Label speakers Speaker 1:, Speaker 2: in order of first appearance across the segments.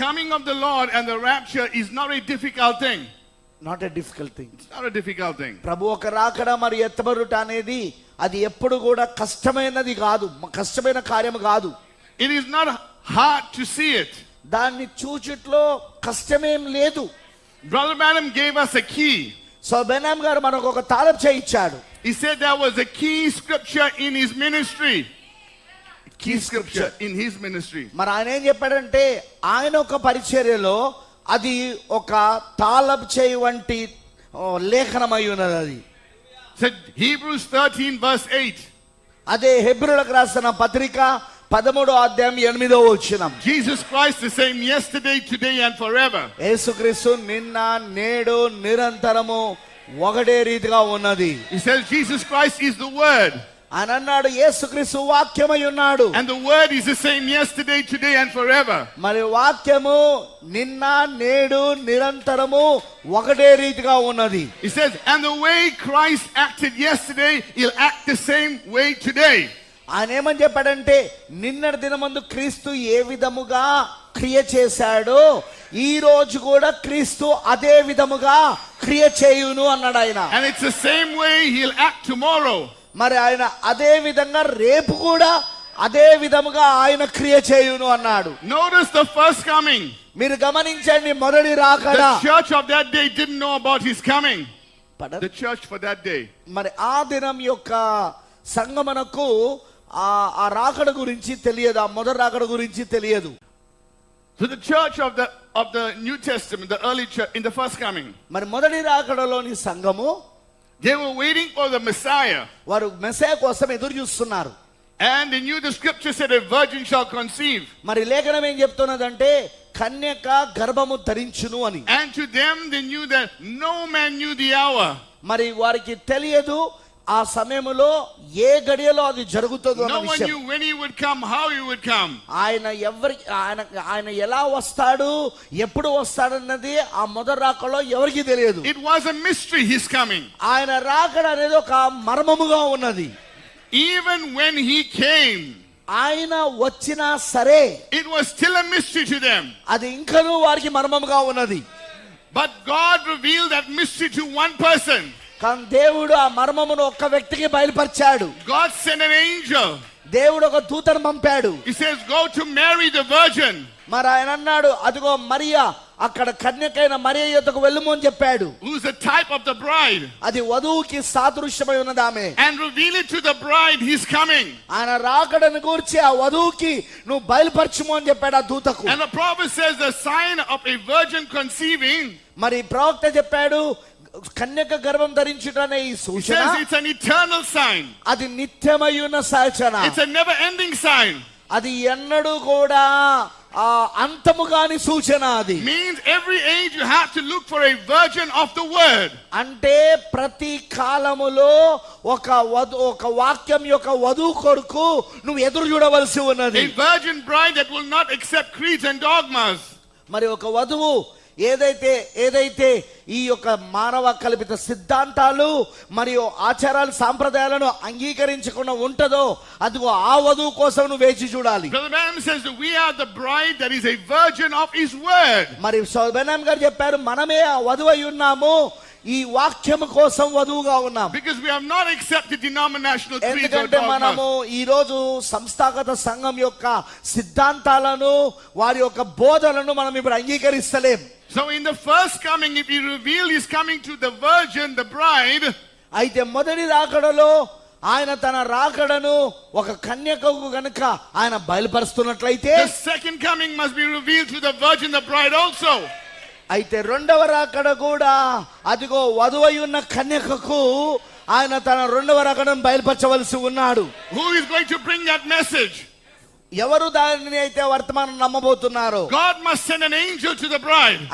Speaker 1: coming of the Lord and the rapture is not a difficult thing.
Speaker 2: Not a difficult thing
Speaker 1: It's not a difficult thing.
Speaker 2: ప్రభు ఒక రాకడ మరి ఎత్తబడుట అనేది అది ఎప్పుడు కూడా కష్టమైనది కాదు కష్టమైన కార్యం కాదు
Speaker 1: It is not hard to see it.
Speaker 2: దాన్ని చూచుట్లో కష్టమేం లేదు
Speaker 1: Brother Branham gave us a key.
Speaker 2: So Branham garu మనకు ఒక తాళం చేయించాడు
Speaker 1: He said there was a key scripture in his ministry. Key scripture in his ministry.
Speaker 2: మరి ఆయన ఏం చెప్పాడంటే ఆయన ఒక పరిచర్యలో అది ఒక తాళం చేయి వంటి లేఖనమై ఉన్నది అది
Speaker 1: Said Hebrews 13, verse 8.
Speaker 2: అదే హెబ్రులకు రాసిన పత్రిక పదమూడో అధ్యాయం ఎనిమిదో వచ్చినాం
Speaker 1: Jesus Christ the same yesterday, today, and forever.
Speaker 2: యేసుక్రీస్తు నిన్న నేడు నిరంతరము ఒకటే రీతిగా ఉన్నది
Speaker 1: He says Jesus Christ is the Word.
Speaker 2: ఆయన అన్నాడు యేసుక్రీస్తు వాక్యమై ఉన్నాడు
Speaker 1: And the Word is the same yesterday, today, and forever.
Speaker 2: మరి వాక్యము నిన్న నేడు నిరంతరము ఒకటే రీతిగా ఉన్నది
Speaker 1: He says, and the way Christ acted yesterday, he'll act the same way today.
Speaker 2: ఆయన ఏమని చెప్పాడంటే నిన్నటి దినమందు క్రీస్తు ఏ విధముగా క్రియ చేశాడో ఈ రోజు కూడా క్రీస్తు అదే విధముగా క్రియ చేయును అన్నాడు ఆయన
Speaker 1: And it's the same way he'll act tomorrow.
Speaker 2: మరి ఆయన అదే విధంగా రేపు కూడా అదే విధముగా ఆయన క్రియ చేయును అన్నాడు
Speaker 1: Notice the first coming.
Speaker 2: మీరు గమనించండి మొదటి రాకడ
Speaker 1: The church of that day didn't know about his coming.
Speaker 2: పడ-
Speaker 1: The church for that day.
Speaker 2: మరి ఆ దినం యొక్క సంగమనకు ఆ ఆ రాకడ గురించి తెలియదు ఆ మొదటి రాకడ గురించి తెలియదు
Speaker 1: So the church of the of the New Testament, the early church in the first coming,
Speaker 2: మరి మొదటి రాకడలోని సంఘము
Speaker 1: they were waiting for the Messiah.
Speaker 2: వారు మెసే కోసం ఎదురు చూస్తున్నారు
Speaker 1: And they knew the scripture said a virgin shall conceive.
Speaker 2: మరి లేఖనం ఏం చెప్తున్నదంటే కన్యక గర్భము ధరించును అని
Speaker 1: And to them they knew that no man knew the hour.
Speaker 2: మరి వారికి తెలియదు ఆ సమయములో ఏ గడియలో అది జరుగుతుందో. ఆయన ఎవరి ఆయన ఆయన ఎలా వస్తాడు ఎప్పుడు వస్తాడన్నది ఆ మొదటి రాకలో ఎవరికి తెలియదు
Speaker 1: It was a mystery, his coming.
Speaker 2: ఆయన రాకడ అనేది ఒక మర్మముగా ఉన్నది
Speaker 1: Even when he came,
Speaker 2: ఆయన వచ్చినా సరే
Speaker 1: it was still a mystery to them.
Speaker 2: అది ఇంకనూ వారికి మర్మముగా ఉన్నది
Speaker 1: But God revealed that mystery to one person.
Speaker 2: కానీ దేవుడు ఆ మర్మమును ఒక్క వ్యక్తికి బయలుపరిచాడు.
Speaker 1: God sent an angel.
Speaker 2: దేవుడు ఒక దూతను పంపాడు.
Speaker 1: He says, Go to Mary the Virgin.
Speaker 2: మరి ఆయన అన్నాడు అదిగో మరియా అక్కడ కన్యకైన మరియ యొద్దకు వెళ్ళుము అని చెప్పాడు.
Speaker 1: Who's a type of the bride,
Speaker 2: అది వధువుకి సాదృశ్యమై ఉన్నది ఆమె
Speaker 1: and reveal it to the bride, he's coming.
Speaker 2: ఆయన రాకడని గూర్చి ఆ వధువుకి నువ్వు బయలుపరచుము అని చెప్పాడు ఆ దూతకు.
Speaker 1: And the prophet says the sign of a virgin conceiving,
Speaker 2: మరి ప్రవక్త చెప్పాడు కన్యక గర్వం ధరించుటనే ఈ సూచన.
Speaker 1: ఇట్స్ ఎన్ ఇటర్నల్ సైన్
Speaker 2: అది నిత్యమయ్యున సూచన.
Speaker 1: It's a never ending sign
Speaker 2: అది ఎన్నడూ కూడా ఆ అంతము గాని సూచన అది.
Speaker 1: Means every age you have to look for a virgin of the word
Speaker 2: అంటే ప్రతి కాలములో ఒక ఒక వాక్యం యొక్క వధు కొడుకు నువ్వు ఎదురు చూడవలసి ఉన్నది.
Speaker 1: A virgin bride that will not accept creeds and dogmas
Speaker 2: మరి ఒక వధువు ఏదైతే ఏదైతే ఈ యొక్క మానవ కల్పిత సిద్ధాంతాలు మరియు ఆచారాలు సాంప్రదాయాలను అంగీకరించకుండా ఉంటుందో అదిగో ఆ వధువు కోసం నువ్వు వేచి చూడాలి. మరి గారు చెప్పారు మనమే ఆ వధువు అయి ఉన్నాము ఈ వాక్యము కోసం వధువుగా ఉన్నాం
Speaker 1: Because we have not accepted denominational creeds or
Speaker 2: ఎందుకంటే మనము
Speaker 1: dogmas.
Speaker 2: ఈ రోజు సంస్థాగత సంఘం యొక్క సిద్ధాంతాలను వారి యొక్క బోధనలను మనం ఇప్పుడు అంగీకరిస్తలేం
Speaker 1: So in the first coming, if he revealed he's coming to the virgin, the bride,
Speaker 2: అయితే మొదటి రాకడలో ఆయన తన రాకడను ఒక కన్యకకు గనుక ఆయన బయలుపరుస్తున్నట్లయితే
Speaker 1: the second coming must be revealed to the virgin, the bride also.
Speaker 2: అయితే రెండవ రాకడ కూడా అదిగో వధువై ఉన్న కన్యకకు ఆయన తన రెండవ రకడం బయలుపరచవలసి ఉన్నాడు.
Speaker 1: మెసేజ్
Speaker 2: ఎవరు దానిని అయితే వర్తమానం నమ్మబోతున్నారు?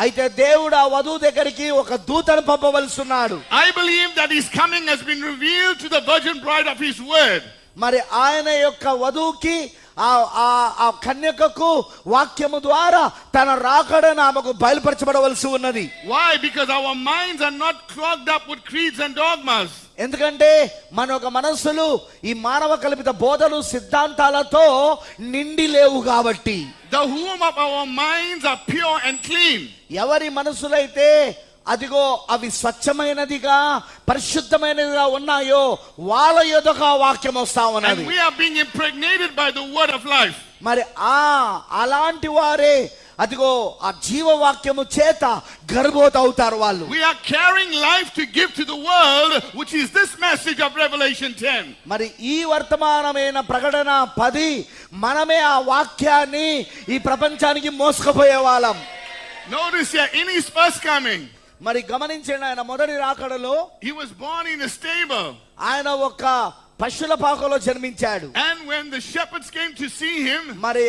Speaker 2: అయితే దేవుడు ఆ వధువు దగ్గరికి ఒక దూతను పంపవలసి ఉన్నాడు.
Speaker 1: I believe that his coming has been revealed to the virgin bride of his word
Speaker 2: మరి ఆయన యొక్క వధువుకి ఆ ఆ ఆ కన్యకకు వాక్యము ద్వారా తన రాకడను ఆమెకు బయలుపరచబడవలసి ఉన్నది
Speaker 1: Why? Because our minds are not clogged up with creeds and dogmas.
Speaker 2: ఎందుకంటే మన ఒక మనస్సులు ఈ మానవ కల్పిత బోధలు సిద్ధాంతాలతో నిండి లేవు కాబట్టి
Speaker 1: The womb of our minds are pure and clean.
Speaker 2: ఎవరి మనసులైతే అదిగో అవి స్వచ్ఛమైనదిగా పరిశుద్ధమైనదిగా ఉన్నాయో వాళ్ళ యొక్క వాక్యం వస్తా ఉన్నది. మరి ఆ అలాంటి వారే అదిగో ఆ జీవ వాక్యము చేత గర్భోత్ అవుతారు వాళ్ళు
Speaker 1: we are carrying life to give the world which is this message of revelation
Speaker 2: మరి ఈ వర్తమానమైన ప్రకటన పది మనమే ఆ వాక్యాన్ని ఈ ప్రపంచానికి మోసుకుపోయే వాళ్ళం.
Speaker 1: Notice here in his first coming
Speaker 2: మరి గమనించండి ఆయన మొదటి రాకడలో
Speaker 1: he was born in a stable.
Speaker 2: ఆయన ఒక పశువుల పాకలో జన్మించాడు
Speaker 1: And when the shepherds came to see him,
Speaker 2: మరి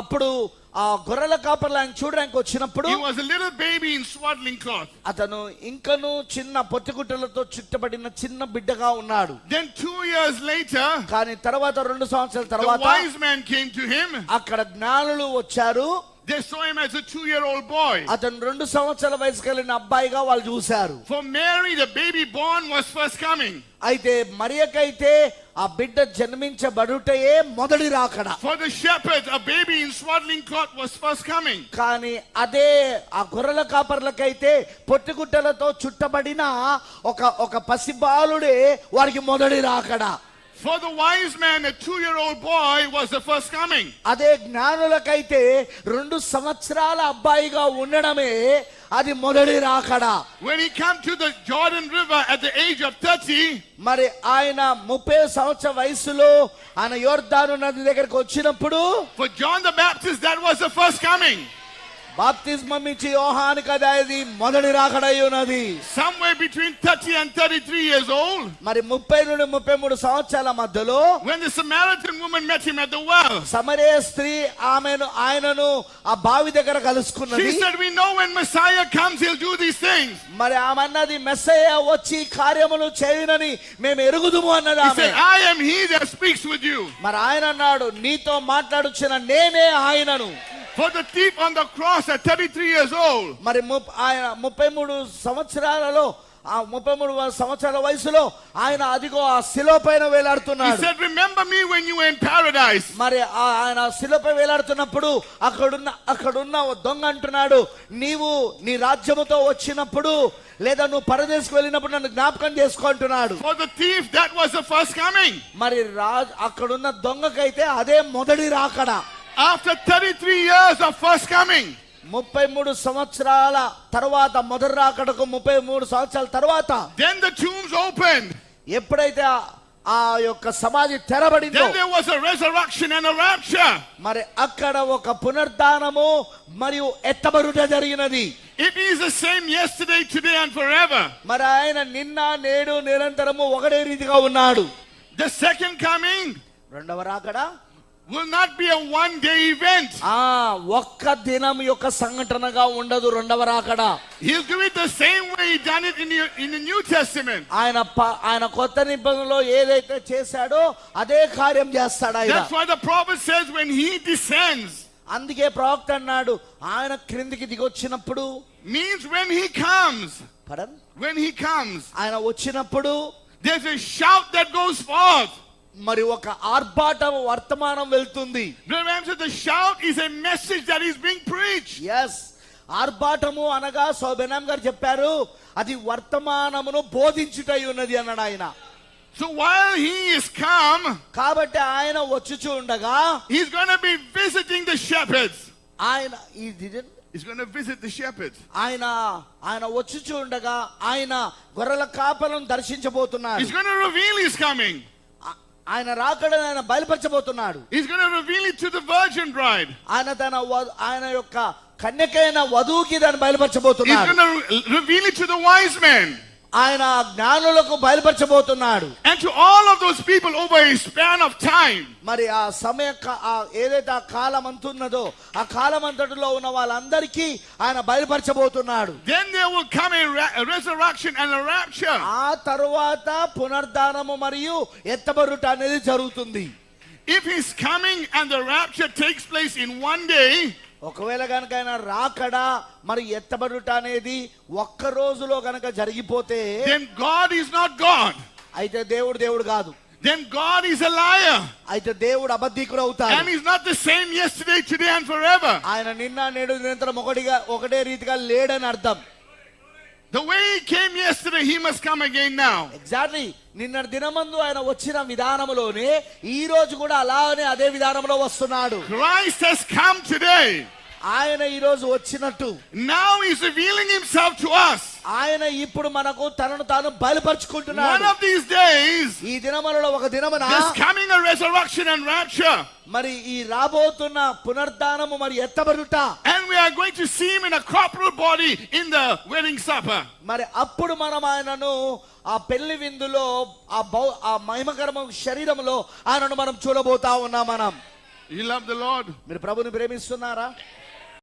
Speaker 2: అప్పుడు ఆ గొర్రెల కాపర్లు ఆయన చూడడానికి వచ్చినప్పుడు
Speaker 1: he was a little baby in swaddling cloth.
Speaker 2: అతను ఇంకను చిన్న పొత్తిగుట్టలతో చుట్టబడిన చిన్న బిడ్డగా ఉన్నాడు
Speaker 1: Then two years later,
Speaker 2: కానీ తర్వాత రెండు సంవత్సరాల
Speaker 1: the
Speaker 2: తర్వాత
Speaker 1: wise man came to him.
Speaker 2: అక్కడ జ్ఞానులు వచ్చారు
Speaker 1: They saw him as a two year old boy.
Speaker 2: అతను రెండు సంవత్సరాల వయసు కలిగిన అబ్బాయిగా వాళ్ళు చూశారు
Speaker 1: For Mary, the baby born was first coming.
Speaker 2: అయితే మరియకైతే ఆ బిడ్డ జన్మించబడుటయే మొదటి రాకడ
Speaker 1: For the shepherds, a baby in swaddling cloth was first coming.
Speaker 2: కానీ అదే ఆ గొర్రెల కాపర్లకైతే పొట్టిగుట్టలతో చుట్టబడిన ఒక ఒక పసిబాలుడే వారికి మొదటి రాకడ
Speaker 1: For the wise man, a two year old boy was the first coming.
Speaker 2: అదే జ్ఞానులకైతే రెండు సంవత్సరాల అబ్బాయిగా ఉండడమే అది మొదటి రాకడ
Speaker 1: When he came to the Jordan River at the age of 30,
Speaker 2: మరి ఆయన ముప్పై సంవత్సర వయసులో ఆయన యోర్దాను నది దగ్గరికి వచ్చినప్పుడు
Speaker 1: for John the Baptist, that was the first coming.
Speaker 2: బాప్తిస్మం ఇచ్చి యోహానికి అది అది మొదటి రాకడై ఉన్నది
Speaker 1: Somewhere between 30 and 33 years old,
Speaker 2: మరి ముప్పై నుండి ముప్పై మూడు సంవత్సరాల మధ్యలో
Speaker 1: when the Samaritan woman met him at the well,
Speaker 2: సమరే స్త్రీ ఆమెను ఆయనను ఆ బావి దగ్గర కలుసుకున్నది
Speaker 1: she said, We know when Messiah comes, he'll do these things.
Speaker 2: మరి ఆమె అన్నది మెస్సయ్య వచ్చి కార్యములు చేయునని మేము ఎరుగుదుము అన్నది ఆమె
Speaker 1: said, I am he that speaks with you.
Speaker 2: మరి ఆయన అన్నాడు నీతో మాట్లాడుచున్న నేనే ఆయనను
Speaker 1: For the thief on the cross at 33 years old,
Speaker 2: మరి ఆయన ముప్పై మూడు సంవత్సరాలలో ఆ ముప్పై మూడు సంవత్సరాల వయసులో ఆయన అదిగో ఆ శిలో పైన
Speaker 1: he
Speaker 2: వేలాడుతున్నాడు
Speaker 1: said, Remember me when you were in paradise.
Speaker 2: మరి ఆయన శిలపై వేలాడుతున్నప్పుడు అక్కడున్న అక్కడున్న దొంగ అంటున్నాడు నీవు నీ రాజ్యముతో వచ్చినప్పుడు లేదా నువ్వు పరదేశకు వెళ్ళినప్పుడు నన్ను జ్ఞాపకం చేసుకో అంటున్నాడు
Speaker 1: For the thief, that was the first coming.
Speaker 2: మరి రా అక్కడున్న దొంగకైతే అదే మొదటి రాకడ
Speaker 1: After 33 years of first coming,
Speaker 2: ముప్పై మూడు సంవత్సరాల తర్వాత మొదటి రాకడకు ముప్పై మూడు సంవత్సరాల తర్వాత
Speaker 1: then the tombs opened.
Speaker 2: ఎప్పుడైతే ఆ- ఆ యొక్క సమాధి తెరబడిందో
Speaker 1: Then there was a resurrection and a rapture.
Speaker 2: మరి అక్కడ ఒక పునర్ధానము మరియు ఎత్తబరుట జరిగినది
Speaker 1: It is the same yesterday, today, and forever.
Speaker 2: మరి ఆయన నిన్న నేడు నిరంతరము ఒకటే రీతిగా ఉన్నాడు
Speaker 1: The second coming
Speaker 2: రెండవ రాకడ
Speaker 1: will not be a one day event.
Speaker 2: ఆ ఒక్క దినం యొక్క సంఘటనగా ఉండదు రెండవ రాకడ
Speaker 1: He'll do it the same way he done it in the, in the New Testament.
Speaker 2: ఆయన ప- ఆయన కొత్త నిబంధనలో ఏదైతే చేశాడో అదే కార్యం చేస్తాడు ఆయన
Speaker 1: That's why the prophet says when he descends,
Speaker 2: అందుకే ప్రవక్త అన్నాడు ఆయన క్రిందికి దిగొచ్చినప్పుడు
Speaker 1: means when he comes.
Speaker 2: పడన్
Speaker 1: When he comes,
Speaker 2: ఆయన వచ్చినప్పుడు
Speaker 1: there's a shout that goes forth.
Speaker 2: మరి ఒక ఆర్భాటం వర్తమానం వెళ్తుంది
Speaker 1: the shout is a message that is being preached.
Speaker 2: Yes ఆర్భాటము అనగా సోబెనాం గారు చెప్పారు అది వర్తమానమును బోధించుటై ఉన్నది అన్నాడు ఆయన
Speaker 1: So while he is come,
Speaker 2: కాబట్టి ఆయన వచ్చుచూ ఉండగా
Speaker 1: he's going to be visiting the shepherds.
Speaker 2: ఆయన ఈ didn't-
Speaker 1: He's going to visit the shepherds.
Speaker 2: ఆయన ఆయన వచ్చుచూ ఉండగా ఆయన గొర్రెల కాపలను దర్శించబోతున్నాడు
Speaker 1: He's going to reveal his coming.
Speaker 2: ఆ- ఆయన రాకడని ఆయన బయలుపరచబోతున్నాడు
Speaker 1: He's going to reveal it to the virgin bride.
Speaker 2: ఆయన తన వ- ఆయన యొక్క కన్యకైన వధువుకి దాన్ని
Speaker 1: He's
Speaker 2: బయలుపరచబోతున్నాడు
Speaker 1: going to re- reveal it to the wise men.
Speaker 2: ఆయన జ్ఞానులకు బయలుపరచబోతున్నాడు.
Speaker 1: And all of those people over a span of time
Speaker 2: మరి ఆ సమయ ఆ ఏదైతే ఆ కాలం అంతున్నదో ఆ కాలం అంతటిలో ఉన్న వాళ్ళందరికీ ఆయన బయలుపరచబోతున్నాడు.
Speaker 1: Then they will come a resurrection and rapture
Speaker 2: ఆ తరువాత పునర్దానము మరియు ఎత్తబరుట అనేది జరుగుతుంది.
Speaker 1: If his coming and the rapture takes place in one day
Speaker 2: ఒకవేళ కనుక ఆయన రాకడ మరి ఎత్తబడుట అనేది ఒక్క రోజులో కనుక జరిగిపోతే
Speaker 1: then God is not God.
Speaker 2: అయితే దేవుడు దేవుడు కాదు
Speaker 1: then God is a liar.
Speaker 2: అయితే దేవుడు అబద్ధికుడు అవుతాడు
Speaker 1: And he's not the same yesterday, today, and forever.
Speaker 2: ఆయన నిన్న నేడు నిరంతరం ఒకటిగా ఒకటే రీతిగా లేడని అర్థం
Speaker 1: The way he came yesterday, he must come again now.
Speaker 2: Exactly నిన్న దినమందు ఆయన వచ్చిన విధానములోనే ఈ రోజు కూడా అలానే అదే విధానంలో వస్తున్నాడు
Speaker 1: Christ has come today.
Speaker 2: ఆయన ఈ రోజు వచ్చినట్టు
Speaker 1: Now he's revealing himself to us.
Speaker 2: ఆయన ఇప్పుడు మనకు తనను తాను
Speaker 1: One
Speaker 2: బయలుపరుచుకుంటున్నాడు
Speaker 1: of these days,
Speaker 2: ఈ దినములలో ఒక దినమున
Speaker 1: there's coming a resurrection and rapture.
Speaker 2: మరి ఈ రాబోతున్న పునర్ధానము మరి ఎత్తబడుట
Speaker 1: we are going to see him in a corporal body in the wedding supper.
Speaker 2: మరి అప్పుడు మనం ఆయనను ఆ పెళ్లి విందులో ఆ బౌ ఆ మహిమకరమ శరీరంలో ఆయనను మనం చూడబోతా ఉన్నాం మనం
Speaker 1: You love the Lord?
Speaker 2: మీరు ప్రభుని ప్రేమిస్తున్నారా